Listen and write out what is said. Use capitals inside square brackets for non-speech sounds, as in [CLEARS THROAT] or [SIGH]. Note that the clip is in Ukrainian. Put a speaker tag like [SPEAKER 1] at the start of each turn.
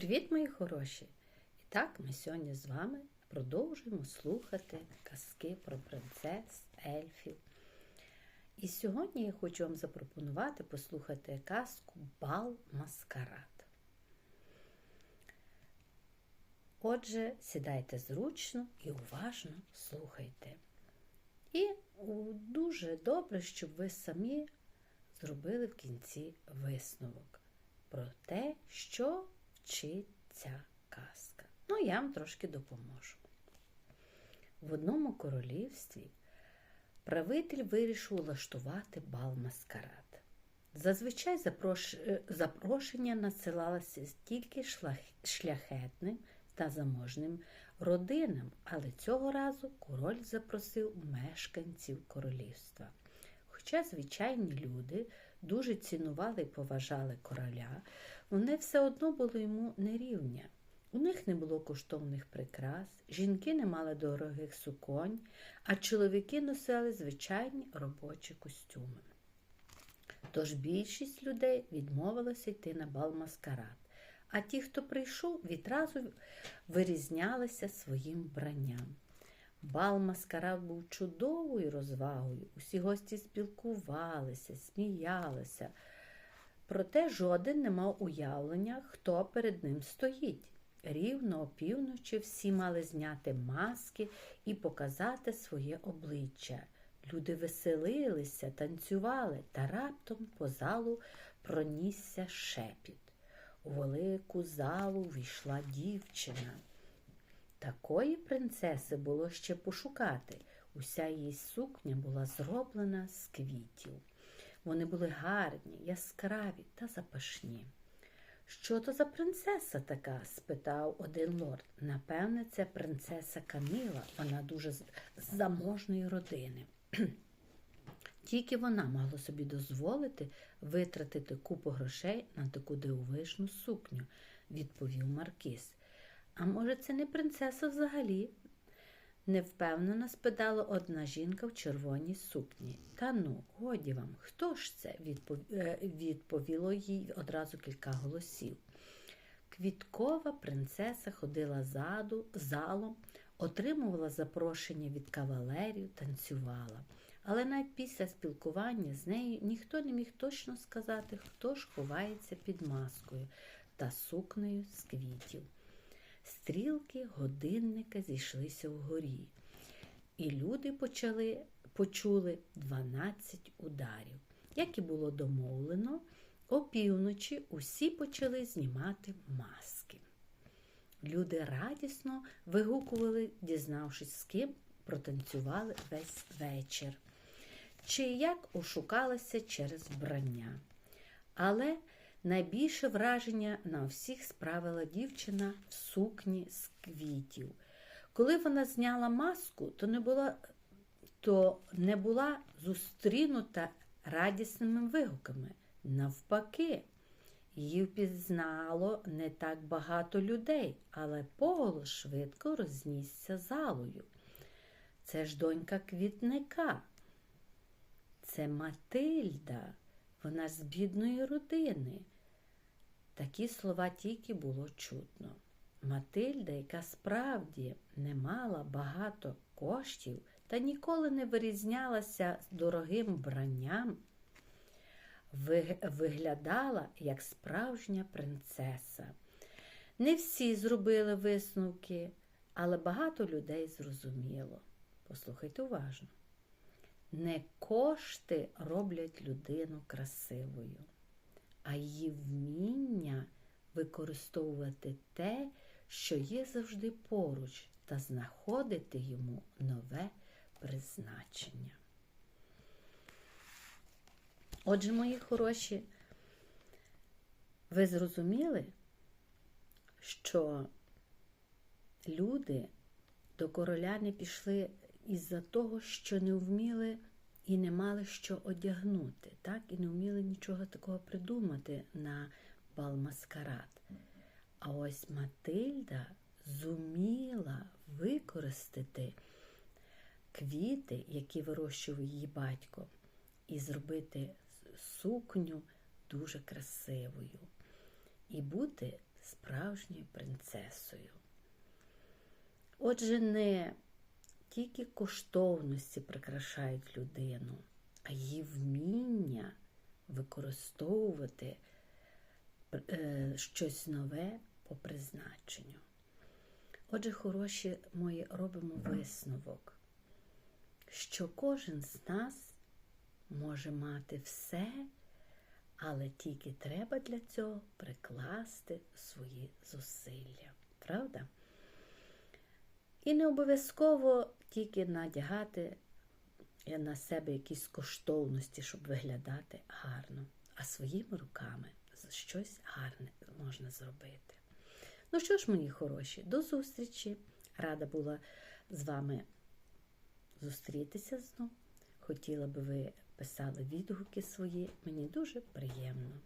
[SPEAKER 1] Привіт, мої хороші! І так, ми сьогодні з вами продовжуємо слухати казки про принцес, ельфів. І сьогодні я хочу вам запропонувати послухати казку Бал Маскарад. Отже, сідайте зручно і уважно слухайте. І дуже добре, щоб ви самі зробили в кінці висновок про те, що вчить ця казка. Ну, я вам трошки допоможу. В одному королівстві правитель вирішив влаштувати бал маскарад. Зазвичай запрош... запрошення надсилалося тільки шляхетним та заможним родинам, але цього разу король запросив мешканців королівства. Хоча звичайні люди дуже цінували і поважали короля, вони все одно були йому нерівня. У них не було коштовних прикрас, жінки не мали дорогих суконь, а чоловіки носили звичайні робочі костюми. Тож більшість людей відмовилася йти на бал маскарад, а ті, хто прийшов, відразу вирізнялися своїм вбранням. Бал маскарад був чудовою розвагою, усі гості спілкувалися, сміялися. Проте жоден не мав уявлення, хто перед ним стоїть. Рівно опівночі всі мали зняти маски і показати своє обличчя. Люди веселилися, танцювали, та раптом по залу пронісся шепіт. У велику залу війшла дівчина. Такої принцеси було ще пошукати. Уся її сукня була зроблена з квітів. Вони були гарні, яскраві та запашні. Що то за принцеса така? спитав один лорд. Напевне, це принцеса Каміла, вона дуже з заможної родини. [CLEARS THROAT] Тільки вона могла собі дозволити витратити купу грошей на таку дивовижну сукню, відповів Маркіз. А може, це не принцеса взагалі? Невпевнено спитала одна жінка в червоній сукні. Та ну, годі вам, хто ж це? відповіло їй одразу кілька голосів. Квіткова принцеса ходила заду, залом, отримувала запрошення від кавалерів, танцювала. Але навіть після спілкування з нею ніхто не міг точно сказати, хто ж ховається під маскою та сукнею з квітів. Стрілки годинника зійшлися вгорі, і люди почали, почули 12 ударів. Як і було домовлено, опівночі усі почали знімати маски. Люди радісно вигукували, дізнавшись, з ким протанцювали весь вечір, чи як ошукалися через вбрання. Але Найбільше враження на всіх справила дівчина в сукні з квітів. Коли вона зняла маску, то не була то не була зустрінута радісними вигуками. Навпаки, її впізнало не так багато людей, але поголос швидко рознісся залою. Це ж донька квітника, це Матильда. Вона з бідної родини. Такі слова тільки було чутно. Матильда, яка справді не мала багато коштів та ніколи не вирізнялася з дорогим вбранням, виглядала як справжня принцеса. Не всі зробили висновки, але багато людей зрозуміло. Послухайте уважно. Не кошти роблять людину красивою, а її вміння використовувати те, що є завжди поруч, та знаходити йому нове призначення. Отже, мої хороші, ви зрозуміли, що люди до короля не пішли із-за того, що не вміли і не мали що одягнути, так? і не вміли нічого такого придумати на бал маскарад. А ось Матильда зуміла використати квіти, які вирощував її батько, і зробити сукню дуже красивою. І бути справжньою принцесою. Отже, не тільки коштовності прикрашають людину, а її вміння використовувати е, щось нове по призначенню. Отже, хороші мої робимо висновок, що кожен з нас може мати все, але тільки треба для цього прикласти свої зусилля. Правда? І не обов'язково тільки надягати на себе якісь коштовності, щоб виглядати гарно, а своїми руками щось гарне можна зробити. Ну що ж, мої хороші, до зустрічі! Рада була з вами зустрітися знов. Хотіла би ви писали відгуки свої. Мені дуже приємно.